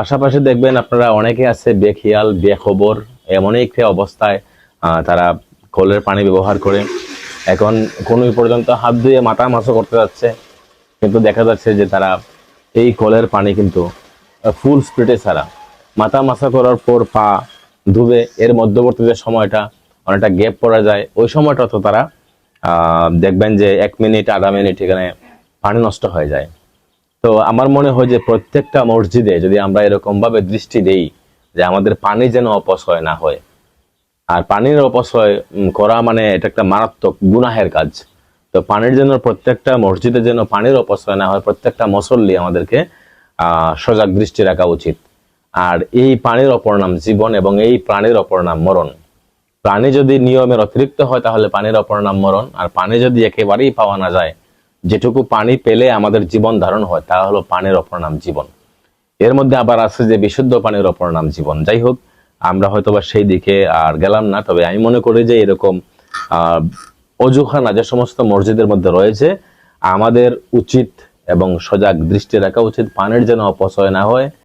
পাশাপাশি দেখবেন আপনারা অনেকে আছে বেখিয়াল, বেখবর এমন একটি অবস্থায় তারা কলের পানি ব্যবহার করে। এখন কোনো পর্যন্ত হাত ধুয়ে মাথা মাছও করতে যাচ্ছে, কিন্তু দেখা যাচ্ছে যে তারা এই কলের পানি কিন্তু ফুল স্পিডে ছাড়া। মাথা মাছা করার পর পা ধুবে, এর মধ্যবর্তী যে সময়টা, অনেকটা গ্যাপ পড়া যায়, ওই সময়টা তো তারা দেখবেন যে এক মিনিট, আধা মিনিট এখানে পানি নষ্ট হয়ে যায়। তো আমার মনে হয় যে প্রত্যেকটা মসজিদে যদি আমরা এরকম ভাবে দৃষ্টি দেই যে আমাদের পানি যেন অপচয় না হয়, আর পানির অপচয় করা মানে এটা একটা মারাত্মক গুনাহের কাজ। তো পানির জন্য প্রত্যেকটা মসজিদে যেন পানির অপচয় না হয়, প্রত্যেকটা মুসল্লি আমাদেরকে সজাগ দৃষ্টি রাখা উচিত। আর এই পানির অপর নাম জীবন এবং এই প্রাণীর অপর নাম মরণ। প্রাণী যদি নিয়মের অতিরিক্ত হয় তাহলে পানির অপর নাম মরণ, আর পানি যদি একেবারেই পাওয়া না যায় যেটুকু পানি পেলে আমাদের জীবন ধারণ হয়, তা হলো পানির অপর নাম জীবন। এর মধ্যে আবার আছে যে বিশুদ্ধ পানির অপর নাম জীবন। যাই হোক আমরা হয়তোবা সেই দিকে আর গেলাম না, তবে আমি মনে করি যে এরকম অজুখানা যে সমস্ত মসজিদের মধ্যে রয়েছে, আমাদের উচিত এবং সজাগ দৃষ্টি রাখা উচিত, পানির যেন অপচয় না হয়।